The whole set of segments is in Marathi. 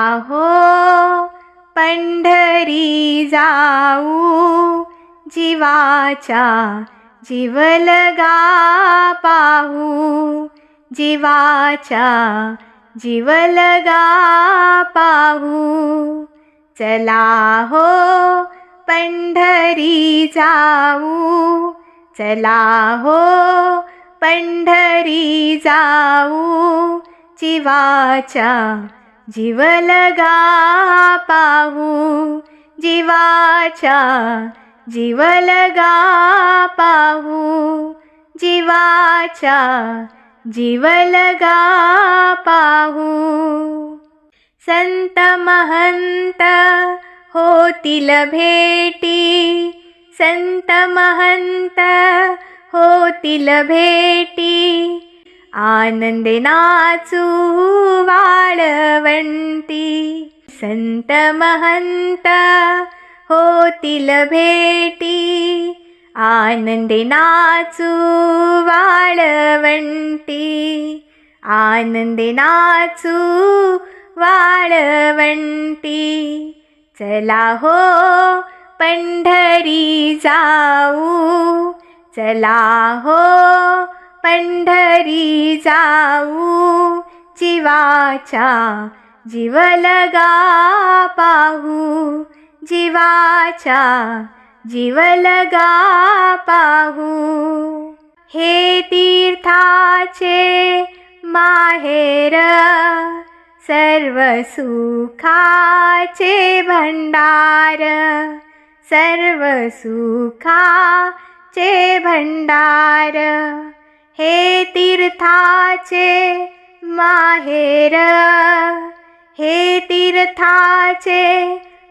आहो पंढरी जाऊ जीवाच्या जीवलगा पाहू. जीवाच्या जीवलगा पाहू. चला हो पंढरी जाऊ. चला हो पंढरी जाऊ. जीवाच्या जीवलगा पाहू जीवाच्या जीवलगा पाहू जीवाच्या जीवलगा पाहू. संत महंत होतील भेटी संत महंत होतील भेटी आनंदे नाचू वाळवंती। संत महंत होतील भेटी। आनंदे नाचू वाळवंटी आनंदे नाचू वाळवंटी चला हो पंढरी जाऊ। चला हो पंढरी जाऊ जीवाच्या जीवलगा पाहू जीवाच्या जीवलगा पाहू। हे तीर्थाचे माहेर सर्व सुखाचे भंडार सर्व सुखाचे भंडार हे तीर्थाचे माहेर हे तीर्थाचे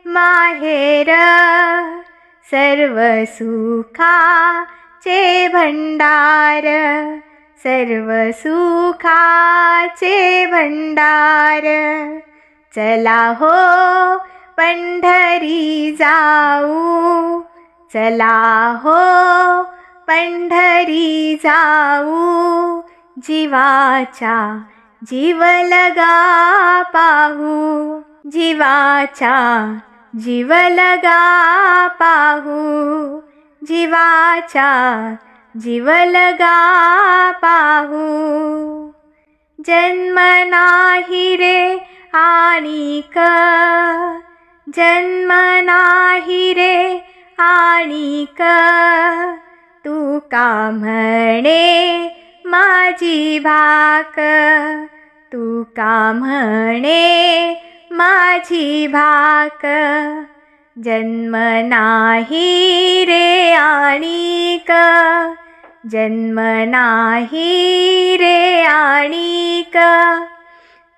माहेर सर्व सुखाचे भंडार सर्व सुखाचे भंडार. चला हो पंढरी जाऊ चला हो पंढरी जाऊ जीवाच्या जीवलगा पाहू. जीवाच्या जीवलगा पाहू. जीवाच्या जीवलगा पाहू. जन्म नाही रे आणिक जन्म नाही रे आणिक. तुका म्हणे माझी भाक. तुका म्हणे माझी भाक. जन्म नाही रे आणिक. जन्म नाही रे आणिक.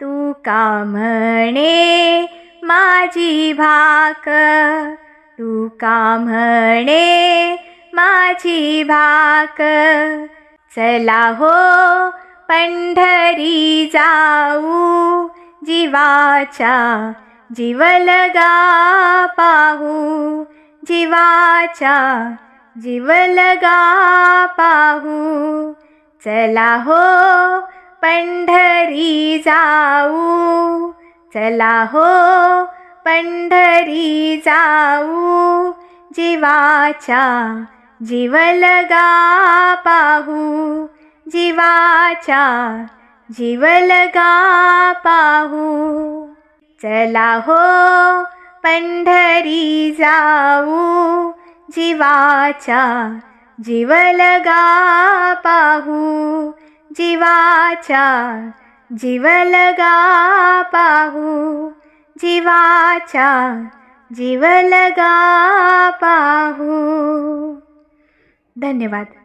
तुका म्हणे माझी भाक. तुका म्हणे माझी भाक. चला हो पंढरी जाऊ. जीवाच्या जीवलगा पाहू. जीवाच्या जीवलगा पाहू. चला हो पंढरी जाऊ. चला हो पंढरी जाऊ. जीवाच्या जिवगा पहु जिवाचिवगा पहु। चलाहो पण्ढरी जा जिवाच जिव ला पहु जीवाछा जिवगा पहु जीवाछा जिव लगा पहु। धन्यवाद.